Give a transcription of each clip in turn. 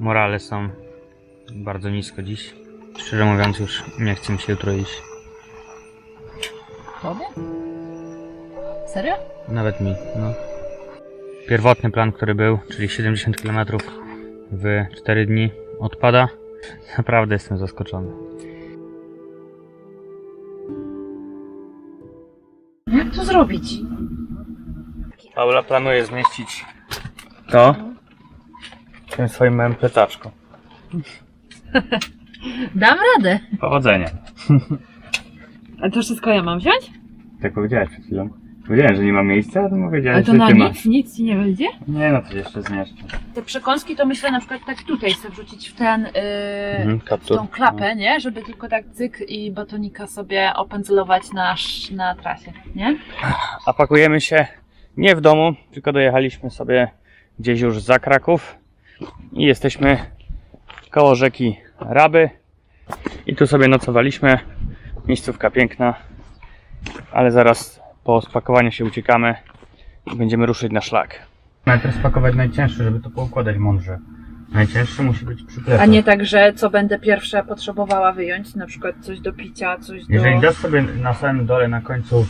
Morale są bardzo nisko dziś. Szczerze mówiąc, już nie chcę mi się jutro iść. Tobie? Serio? Nawet mi, no. Pierwotny plan, który był, czyli 70 km w 4 dni, odpada. Naprawdę jestem zaskoczony. Jak to zrobić? Paula planuje zmieścić to tym swoim małym plecaczku. Dam radę. Powodzenia. A to wszystko ja mam wziąć? Tak powiedziałeś przed chwilą. Powiedziałem, że nie ma miejsca, a ty Ale powiedziałeś, to że na ty nic, masz. nic ci nie będzie? Nie no, to jeszcze zmieszczę. Te przekąski to myślę na przykład tak tutaj chcę wrzucić w ten, yy, Mhm, w kaptur. tą klapę, nie? Żeby tylko tak cyk i batonika sobie opędzlować na, sz- na trasie, nie? A pakujemy się nie w domu, tylko dojechaliśmy sobie gdzieś już za Kraków i jesteśmy koło rzeki Raby i tu sobie nocowaliśmy. Miejscówka piękna, ale zaraz po spakowaniu się uciekamy i będziemy ruszyć na szlak. Najpierw spakować najcięższy, żeby to poukładać mądrze. Najcięższy musi być przy plecach. A nie tak, że co będę pierwsze potrzebowała wyjąć, na przykład coś do picia, coś do... Jeżeli dasz sobie na samym dole, na końcu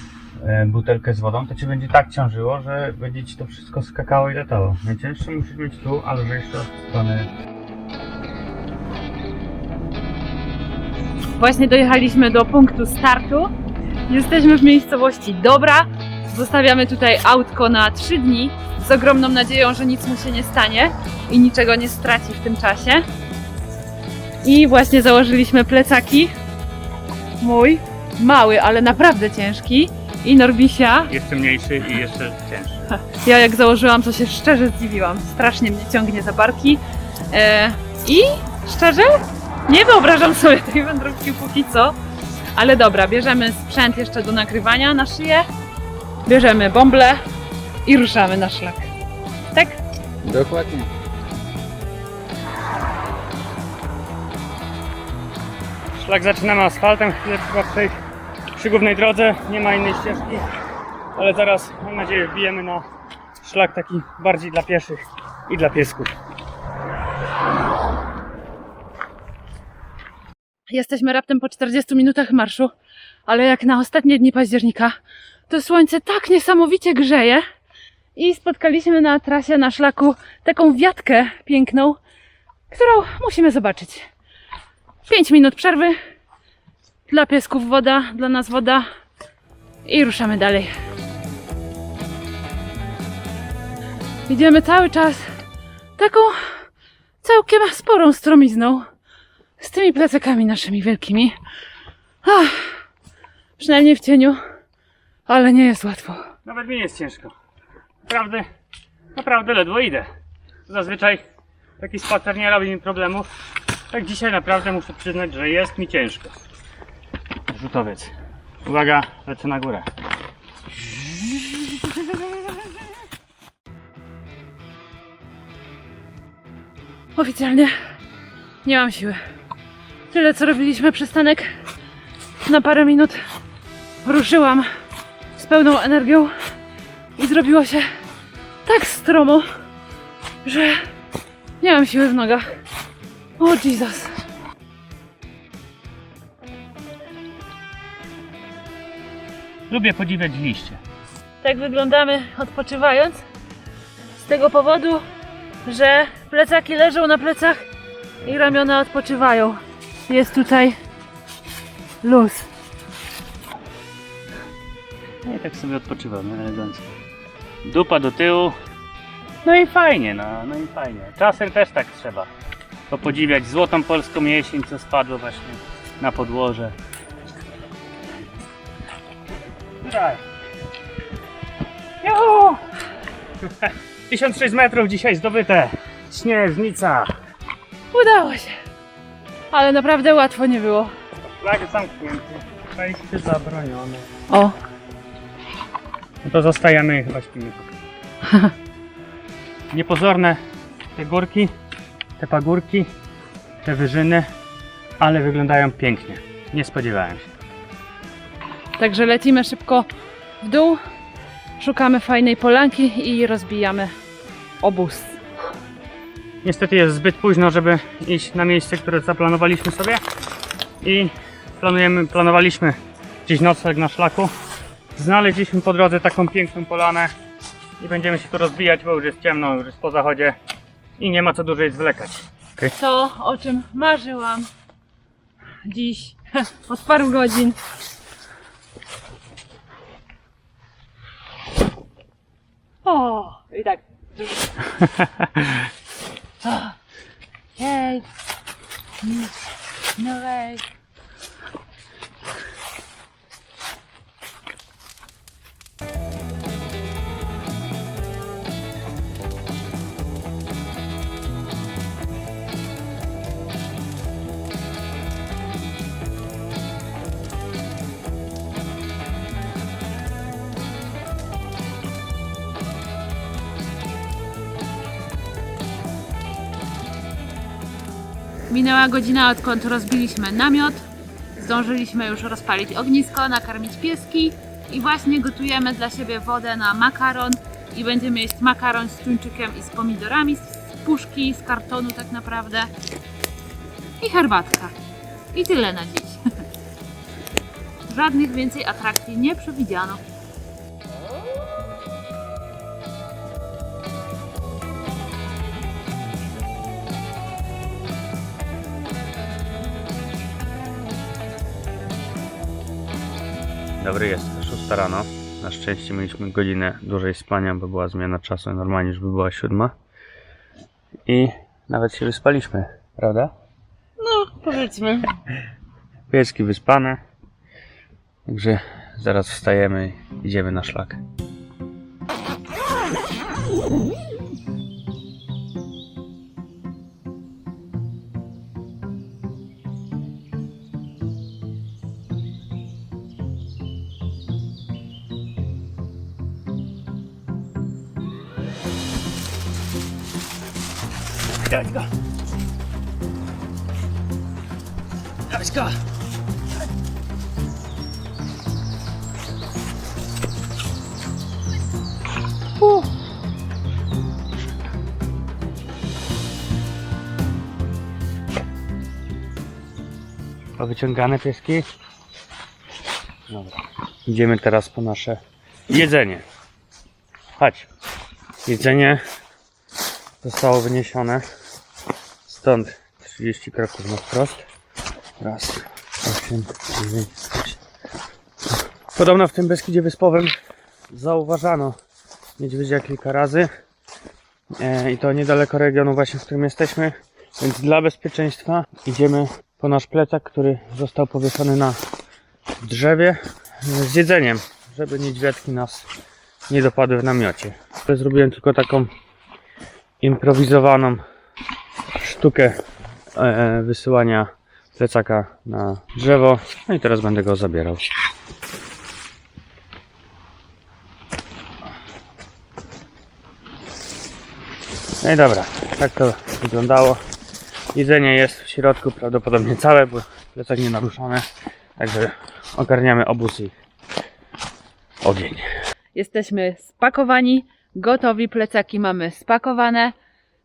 butelkę z wodą, to ci będzie tak ciążyło, że będzie ci to wszystko skakało i latało. Najcięższy musisz mieć tu, ale jeszcze od strony. Właśnie dojechaliśmy do punktu startu. Jesteśmy w miejscowości Dobra. Zostawiamy tutaj autko na 3 dni z ogromną nadzieją, że nic mu się nie stanie i niczego nie straci w tym czasie. I właśnie założyliśmy plecaki. Mój, mały, ale naprawdę ciężki. I Norbisia. Jeszcze mniejszy i jeszcze cięższy. Ja jak założyłam, to się szczerze zdziwiłam. Strasznie mnie ciągnie za barki. E, I szczerze, nie wyobrażam sobie tej wędrówki póki co. Ale dobra, bierzemy sprzęt jeszcze do nagrywania na szyję. Bierzemy bąble i ruszamy na szlak. Tak? Dokładnie. Szlak zaczynamy asfaltem, chwilę trzeba przejść przy głównej drodze, nie ma innej ścieżki, ale zaraz mam nadzieję wbijemy na szlak taki bardziej dla pieszych i dla piesków. Jesteśmy raptem po 40 minutach marszu, ale jak na ostatnie dni października, to słońce tak niesamowicie grzeje. I spotkaliśmy na trasie, na szlaku taką wiatkę piękną, którą musimy zobaczyć. 5 minut przerwy. Dla piesków woda, dla nas woda. I ruszamy dalej. Idziemy cały czas taką całkiem sporą stromizną z tymi plecakami naszymi wielkimi. Ach, przynajmniej w cieniu, ale nie jest łatwo. Nawet mi nie jest ciężko. Naprawdę, naprawdę ledwo idę. Zazwyczaj taki spacer nie robi mi problemów. Tak dzisiaj naprawdę muszę przyznać, że jest mi ciężko. Rzutowiec. Uwaga, lecę na górę. Oficjalnie nie mam siły. Tyle co robiliśmy przystanek na parę minut. Ruszyłam z pełną energią i zrobiło się tak stromo, że nie mam siły w nogach. O Jesus. Lubię podziwiać liście. Tak wyglądamy odpoczywając. Z tego powodu, że plecaki leżą na plecach i ramiona odpoczywają. Jest tutaj luz. No i tak sobie odpoczywamy elegancko. Dupa do tyłu. No i fajnie, no, no i fajnie. Czasem też tak trzeba. To podziwiać złotą polską jesień, co spadło właśnie na podłoże. Tutaj. Juhu! 1006 metrów dzisiaj zdobyte. Śnieżnica. Udało się. Ale naprawdę łatwo nie było. Flag zamknięty. Wejście zabronione. O, No to zostajemy chyba śpimy. Niepozorne te górki, te pagórki, te wyżyny, ale wyglądają pięknie. Nie spodziewałem się. Także lecimy szybko w dół. Szukamy fajnej polanki i rozbijamy obóz. Niestety jest zbyt późno, żeby iść na miejsce, które zaplanowaliśmy sobie. I planujemy, planowaliśmy gdzieś nocleg na szlaku. Znaleźliśmy po drodze taką piękną polanę i będziemy się tu rozbijać, bo już jest ciemno, już jest po zachodzie i nie ma co dłużej zwlekać. To, o czym marzyłam dziś od paru godzin. O, i tak. O, Hej. No hej. Minęła godzina, odkąd rozbiliśmy namiot. Zdążyliśmy już rozpalić ognisko, nakarmić pieski i właśnie gotujemy dla siebie wodę na makaron i będziemy jeść makaron z tuńczykiem i z pomidorami z puszki, z kartonu tak naprawdę i herbatka. I tyle na dziś. Żadnych więcej atrakcji nie przewidziano. Dobry jest, 6 rano. Na szczęście mieliśmy godzinę dłużej spania, bo była zmiana czasu, normalnie już by była siódma. I nawet się wyspaliśmy, prawda? No, powiedzmy. Pieski wyspane. Także zaraz wstajemy i idziemy na szlak. Dawaj go! Dawaj go! Wyciągane pieski. Dobra. Idziemy teraz po nasze jedzenie. Chodź. Jedzenie zostało wyniesione stąd 30 kroków na wprost. Raz, osiem, dziewięć. Podobno w tym Beskidzie Wyspowym zauważano niedźwiedzia kilka razy. E, I to niedaleko regionu właśnie, w którym jesteśmy. Więc dla bezpieczeństwa idziemy po nasz plecak, który został powieszony na drzewie z jedzeniem, żeby niedźwiadki nas nie dopadły w namiocie. Zrobiłem tylko taką improwizowaną sztukę e, wysyłania plecaka na drzewo. No i teraz będę go zabierał. No i dobra, tak to wyglądało. Jedzenie jest w środku prawdopodobnie całe, bo plecak nie naruszony. Także ogarniamy obóz i ogień. Jesteśmy spakowani, gotowi, plecaki mamy spakowane.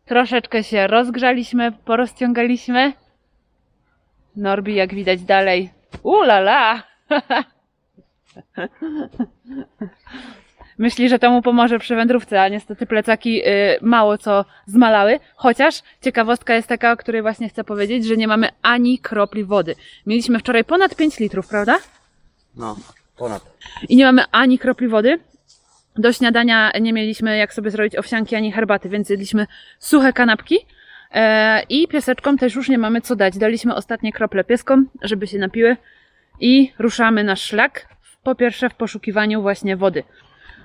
Troszeczkę się rozgrzaliśmy, porozciągaliśmy. Norbi, jak widać dalej. Ulala! Myśli, że to mu pomoże przy wędrówce, a niestety plecaki y, mało co zmalały. Chociaż ciekawostka jest taka, o której właśnie chcę powiedzieć, że nie mamy ani kropli wody. Mieliśmy wczoraj ponad 5 litrów, prawda? No, ponad. i nie mamy ani kropli wody. Do śniadania nie mieliśmy jak sobie zrobić owsianki ani herbaty, więc jedliśmy suche kanapki. E, I pieseczkom też już nie mamy co dać. Daliśmy ostatnie krople pieskom, żeby się napiły i ruszamy na szlak. Po pierwsze w poszukiwaniu właśnie wody.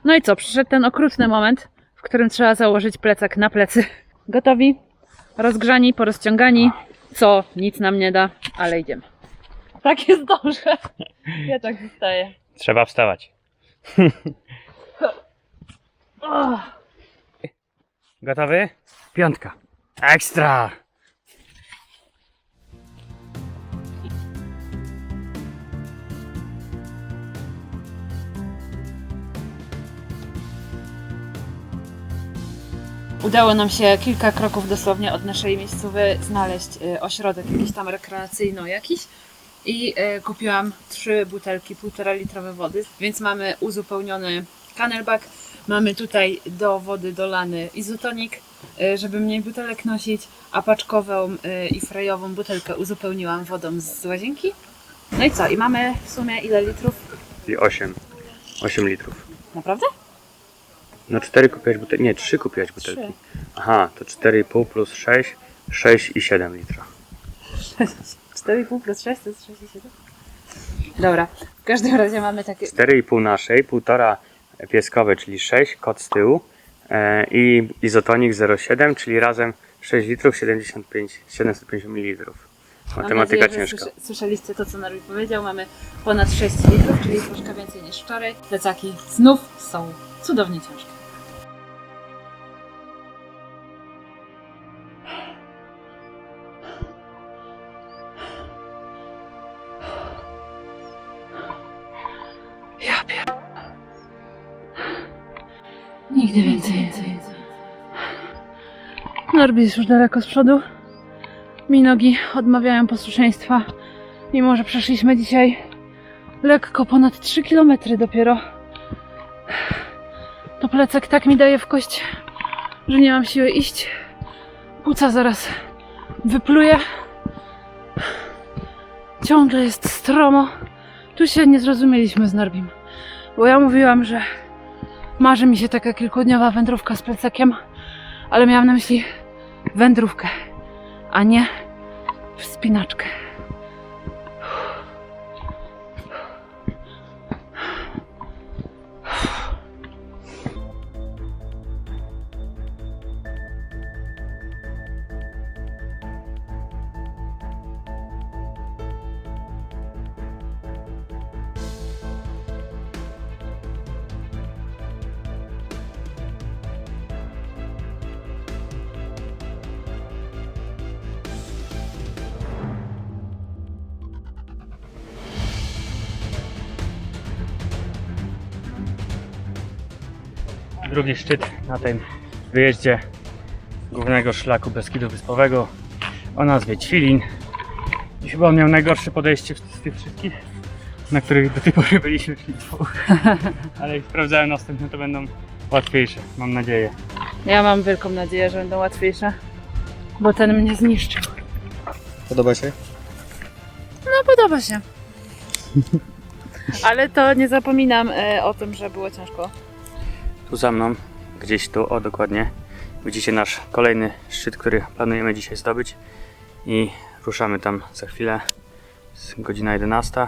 No i co, przyszedł ten okrutny moment, w którym trzeba założyć plecak na plecy. Gotowi, rozgrzani, porozciągani, co nic nam nie da, ale idziemy. Tak jest dobrze. Ja tak zostaję. Trzeba wstawać. Gotowy? Piątka. Ekstra! Udało nam się kilka kroków dosłownie od naszej miejscowej znaleźć e, ośrodek jakiś tam rekreacyjno jakiś. I e, kupiłam trzy butelki półtora litrowe wody, więc mamy uzupełniony canelback. Mamy tutaj do wody dolany izotonik, e, żeby mniej butelek nosić, a paczkową e, i frajową butelkę uzupełniłam wodą z łazienki. No i co? I mamy w sumie ile litrów? I 8. 8 litrów. Naprawdę? No 4 kupiłaś butelki. Nie, 3 kupiłaś butelki. Trzy. Aha, to 4,5 plus 6, 6 i 7 litra. 4,5 plus 6 to jest 6,7? Dobra, w każdym razie mamy takie... 4,5 naszej, 1,5 pieskowe, czyli 6, kot z tyłu e, i izotonik 0,7, czyli razem 6 litrów, 75, 750 ml. Matematyka nadzieję, ciężka. słysza- Słyszeliście to, co Narwi powiedział. Mamy ponad 6 litrów, czyli troszkę więcej niż wczoraj. Plecaki znów są cudownie ciężkie. Norbi jest już daleko z przodu. Mi nogi odmawiają posłuszeństwa, mimo że przeszliśmy dzisiaj lekko ponad 3 km dopiero. To plecak tak mi daje w kość, że nie mam siły iść. Płuca zaraz wypluje. Ciągle jest stromo. Tu się nie zrozumieliśmy z Norbim, bo ja mówiłam, że marzy mi się taka kilkudniowa wędrówka z plecakiem, ale miałam na myśli wędrówkę a nie wspinaczkę. Drugi szczyt na tym wyjeździe głównego szlaku Beskidu Wyspowego o nazwie Ćwilin. I chyba on miał najgorsze podejście z tych wszystkich, na których do tej pory byliśmy, czyli dwóch. Ale jak sprawdzałem następne, to będą łatwiejsze, mam nadzieję. Ja mam wielką nadzieję, że będą łatwiejsze, bo ten mnie zniszczył. Podoba się? No, podoba się. Ale to nie zapominam e, o tym, że było ciężko. Tu za mną, gdzieś tu, o dokładnie, widzicie nasz kolejny szczyt, który planujemy dzisiaj zdobyć i ruszamy tam za chwilę, jest godzina 11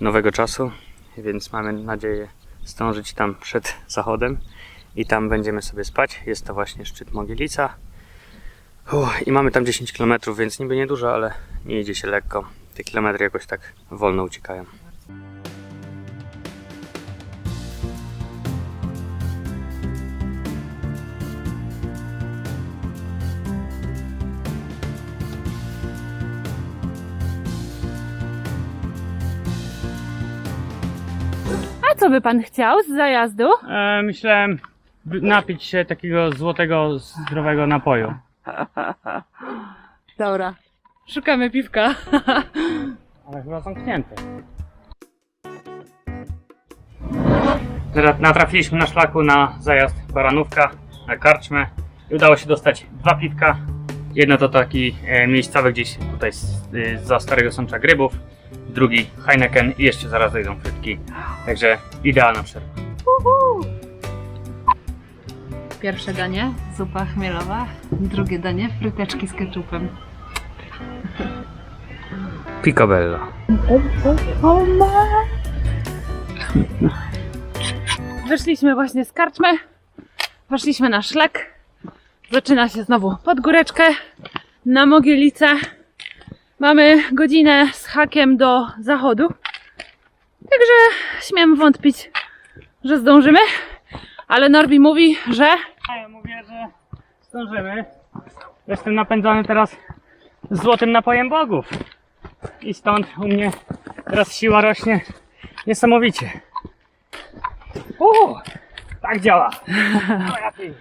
nowego czasu, więc mamy nadzieję zdążyć tam przed zachodem i tam będziemy sobie spać. Jest to właśnie szczyt Mogielica Uff, i mamy tam 10 km, więc niby niedużo, ale nie idzie się lekko. Te kilometry jakoś tak wolno uciekają. Co by pan chciał z zajazdu? E, myślałem by- napić się takiego złotego, zdrowego napoju. Dobra. Szukamy piwka. Ale chyba zamknięte. Teraz Natrafiliśmy na szlaku na zajazd Baranówka, na karczmę i udało się dostać dwa piwka. Jedno to taki e, miejscowy gdzieś tutaj z, y, za Starego Sącza Grybów, drugi Heineken i jeszcze zaraz dojdą frytki. Także idealna przerwa. Pierwsze danie, zupa chmielowa. Drugie danie, fryteczki z keczupem. Picobello. Wyszliśmy właśnie z karczmy. Weszliśmy na szlak. Zaczyna się znowu pod góreczkę na Mogielicę. Mamy godzinę z hakiem do zachodu. Także śmiem wątpić, że zdążymy. Ale Norbi mówi, że A ja mówię, że zdążymy. Jestem napędzany teraz złotym napojem bogów. I stąd u mnie teraz siła rośnie niesamowicie. Uuu, tak działa. O, ja ty.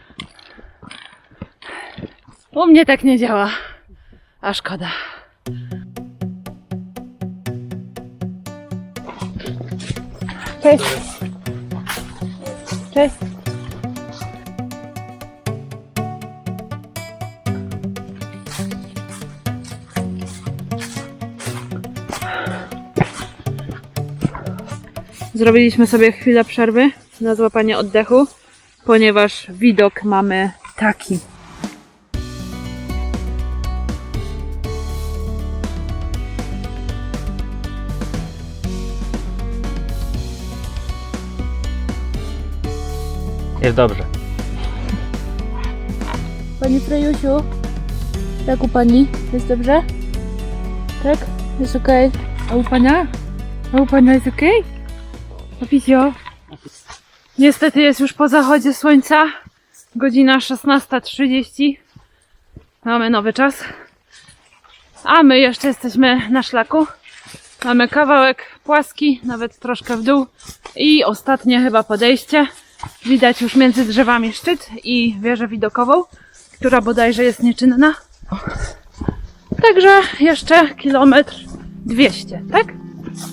U mnie tak nie działa. A szkoda. Cześć. Cześć. Zrobiliśmy sobie chwilę przerwy na złapanie oddechu, ponieważ widok mamy taki. Jest dobrze. Pani Frejusiu, jak u pani? Jest dobrze? Tak? Jest okej. A u pana? A u pana jest okej? Papizio? Niestety jest już po zachodzie słońca. Godzina 16.30. Mamy nowy czas. A my jeszcze jesteśmy na szlaku. Mamy kawałek płaski, nawet troszkę w dół. I ostatnie chyba podejście. Widać już między drzewami szczyt i wieżę widokową, która bodajże jest nieczynna. Także jeszcze kilometr 200, tak?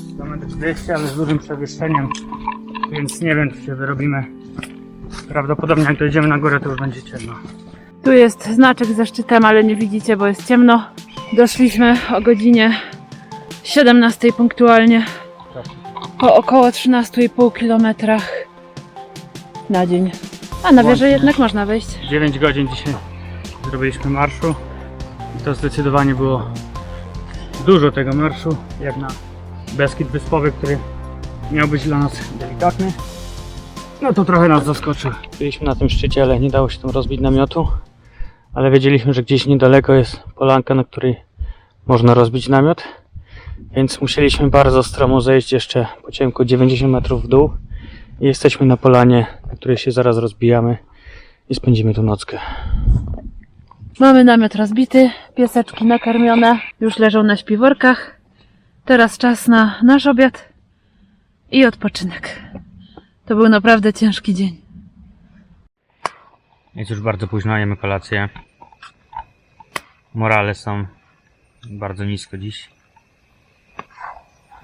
Kilometr 200, ale z dużym przewyższeniem, więc nie wiem, czy się wyrobimy. Prawdopodobnie jak dojdziemy na górę, to już będzie ciemno. Tu jest znaczek ze szczytem, ale nie widzicie, bo jest ciemno. Doszliśmy o godzinie 17 punktualnie. Po około 13,5 kilometrach na dzień. A na wieżę Łącznie. jednak można wejść. 9 godzin dzisiaj zrobiliśmy marszu i to zdecydowanie było dużo tego marszu, jak na Beskid Wyspowy, który miał być dla nas delikatny. No to trochę nas zaskoczył. Byliśmy na tym szczycie, ale nie dało się tam rozbić namiotu. Ale wiedzieliśmy, że gdzieś niedaleko jest polanka, na której można rozbić namiot. Więc musieliśmy bardzo stromo zejść jeszcze po ciemku 90 metrów w dół. Jesteśmy na polanie, na której się zaraz rozbijamy i spędzimy tu nockę. Mamy namiot rozbity, pieseczki nakarmione, już leżą na śpiworkach. Teraz czas na nasz obiad i odpoczynek. To był naprawdę ciężki dzień. Jest już bardzo późno, jemy kolację. Morale są bardzo nisko dziś.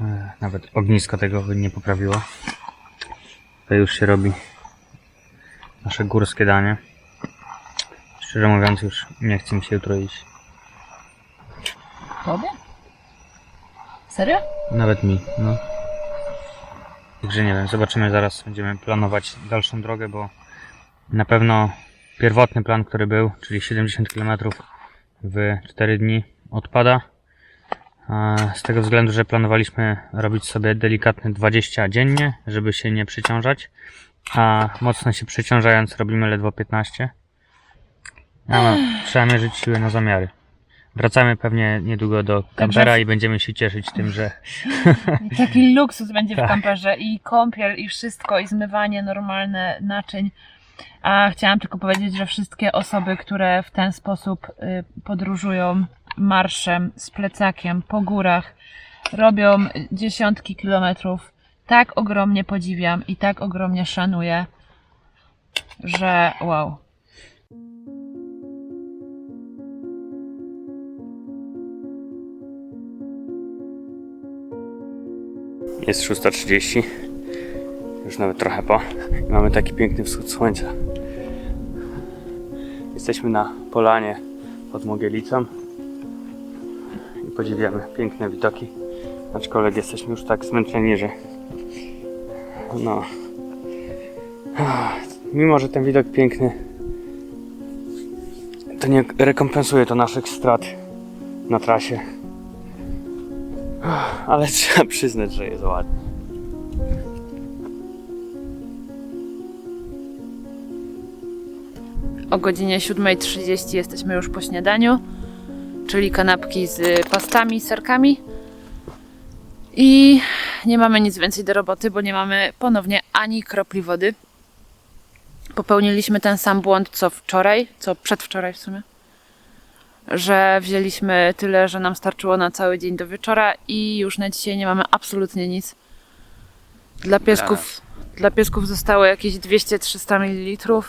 E, Nawet ognisko tego by nie poprawiło. To już się robi nasze górskie danie. Szczerze mówiąc, już nie chcę mi się jutro iść. Tobie? Serio? Nawet mi, no. Także nie wiem, zobaczymy zaraz. Będziemy planować dalszą drogę, bo na pewno pierwotny plan, który był, czyli 70 km w 4 dni odpada. Z tego względu, że planowaliśmy robić sobie delikatne 20 dziennie, żeby się nie przyciążać, a mocno się przyciążając robimy ledwo 15. Ja mam, trzeba mierzyć siły na zamiary. Wracamy pewnie niedługo do kampera i będziemy się cieszyć tym, że Taki luksus będzie w Tak. kamperze i kąpiel i wszystko i zmywanie normalne naczyń. A chciałam tylko powiedzieć, że wszystkie osoby, które w ten sposób y, podróżują marszem z plecakiem po górach, robią dziesiątki kilometrów, tak ogromnie podziwiam i tak ogromnie szanuję, że wow. Jest 6.30. Już nawet trochę po. Mamy taki piękny wschód słońca. Jesteśmy na polanie pod Mogielicą. I podziwiamy piękne widoki. Aczkolwiek jesteśmy już tak zmęczeni, że no mimo, że ten widok piękny to nie rekompensuje to naszych strat na trasie. Ale trzeba przyznać, że jest ładnie. O godzinie 7.30 jesteśmy już po śniadaniu, czyli kanapki z pastami, serkami. I nie mamy nic więcej do roboty, bo nie mamy ponownie ani kropli wody. Popełniliśmy ten sam błąd co wczoraj, co przedwczoraj w sumie. Że wzięliśmy tyle, że nam starczyło na cały dzień do wieczora i już na dzisiaj nie mamy absolutnie nic. Dla piesków, dla piesków zostało jakieś 200-300 ml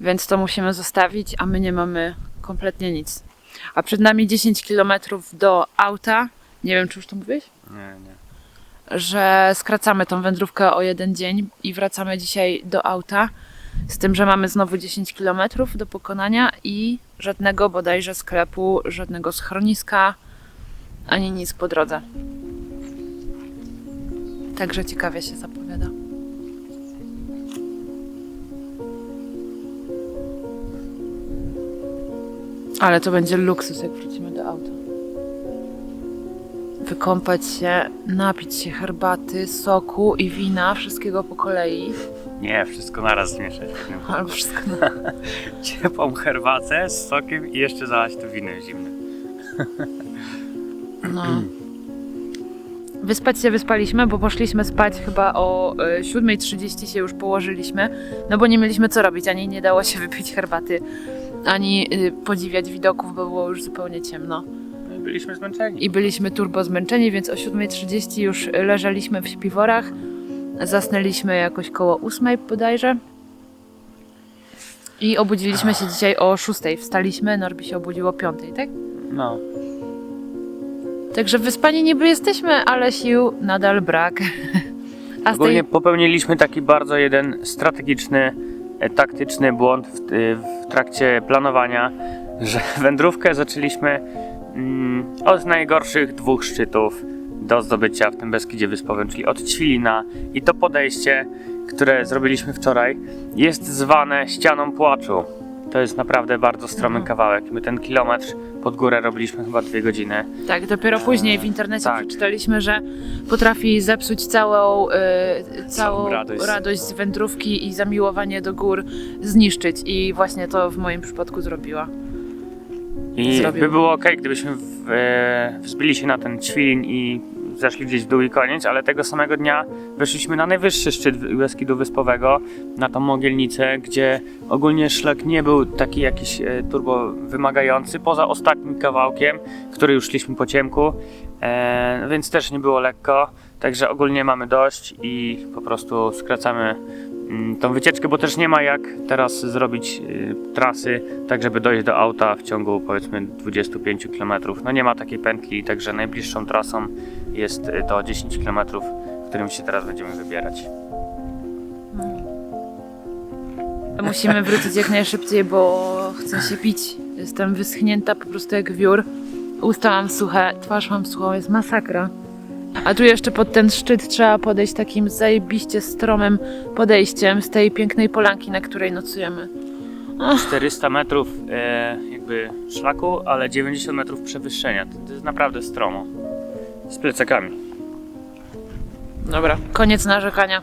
więc to musimy zostawić, a my nie mamy kompletnie nic. A przed nami 10 km do auta. Nie wiem, czy już to mówiłeś? Nie, nie. że skracamy tą wędrówkę o jeden dzień i wracamy dzisiaj do auta. Z tym, że mamy znowu 10 km do pokonania i żadnego bodajże sklepu, żadnego schroniska, ani nic po drodze. Także ciekawie się zapowiada. Ale to będzie luksus, jak wrócimy do auta wykąpać się, napić się herbaty, soku i wina, wszystkiego po kolei. Nie, wszystko naraz zmieszać. Albo wszystko na... Ciepłą herbatę z sokiem i jeszcze zalać to winem zimnym. No. Wyspać się wyspaliśmy, bo poszliśmy spać chyba o y, 7.30 się już położyliśmy, no bo nie mieliśmy co robić, ani nie dało się wypić herbaty, ani y, podziwiać widoków, bo było już zupełnie ciemno. No byliśmy zmęczeni. I byliśmy turbo zmęczeni, więc o 7.30 już leżeliśmy w śpiworach. Zasnęliśmy jakoś koło 8 bodajże. I obudziliśmy się dzisiaj o 6. Wstaliśmy, Norbi się obudziło o 5, tak? No. Także wyspani niby jesteśmy, ale sił nadal brak. A z Ogólnie tej... popełniliśmy taki bardzo jeden strategiczny, taktyczny błąd w, e, w trakcie planowania, że wędrówkę zaczęliśmy mm, od najgorszych dwóch szczytów do zdobycia w tym Beskidzie Wyspowym, czyli od Ćwilina i to podejście, które zrobiliśmy wczoraj, jest zwane ścianą płaczu. To jest naprawdę bardzo stromy Mhm. kawałek. My ten kilometr pod górę robiliśmy chyba dwie godziny. Tak, dopiero później w internecie Tak. przeczytaliśmy, że potrafi zepsuć całą, y, całą radość. radość z wędrówki i zamiłowanie do gór zniszczyć. I właśnie to w moim przypadku zrobiła. I Zrobił. by było ok, gdybyśmy w, e, wzbili się na ten ćwilin i zeszli gdzieś w dół i koniec, ale tego samego dnia weszliśmy na najwyższy szczyt Beskidu Wyspowego, na tą mogielnicę, gdzie ogólnie szlak nie był taki jakiś e, turbo wymagający, poza ostatnim kawałkiem, który już szliśmy po ciemku, e, więc też nie było lekko, także ogólnie mamy dość i po prostu skracamy mm, tą wycieczkę, bo też nie ma jak teraz zrobić y, trasy tak, żeby dojść do auta w ciągu powiedzmy 25 km. No nie ma takiej pętli, także najbliższą trasą jest y, to 10 km, którym się teraz będziemy wybierać. Musimy wrócić jak najszybciej, bo chcę się pić. Jestem wyschnięta po prostu jak wiór. Usta mam suche, twarz mam suchą, jest masakra. A tu jeszcze pod ten szczyt trzeba podejść takim zajebiście stromym podejściem z tej pięknej polanki, na której nocujemy. 400 metrów e, jakby szlaku, ale 90 metrów przewyższenia. To, to jest naprawdę stromo. Z plecakami. Dobra, koniec narzekania.